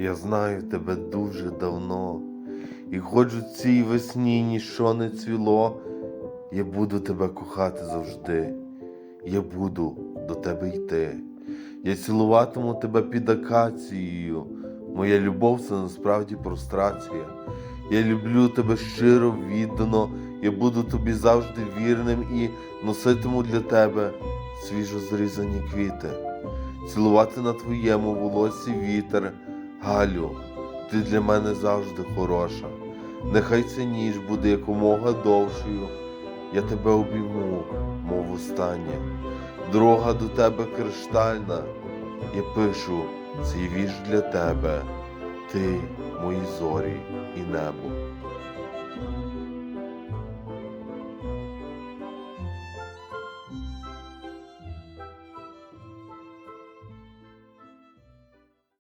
Я знаю тебе дуже давно, і хоч у цій весні ніщо не цвіло, я буду тебе кохати завжди, я буду до тебе йти. Я цілуватиму тебе під акацією. Моя любов це насправді прострація. Я люблю тебе щиро, віддано, я буду тобі завжди вірним і носитиму для тебе свіжо зрізані квіти, цілувати на твоєму волосі вітер. Галю, ти для мене завжди хороша. Нехай ця ніч буде якомога довшою. Я тебе обійму, мов останнє. Дорога до тебе криштальна. Я пишу цей вірш для тебе. Ти мої зорі і небо.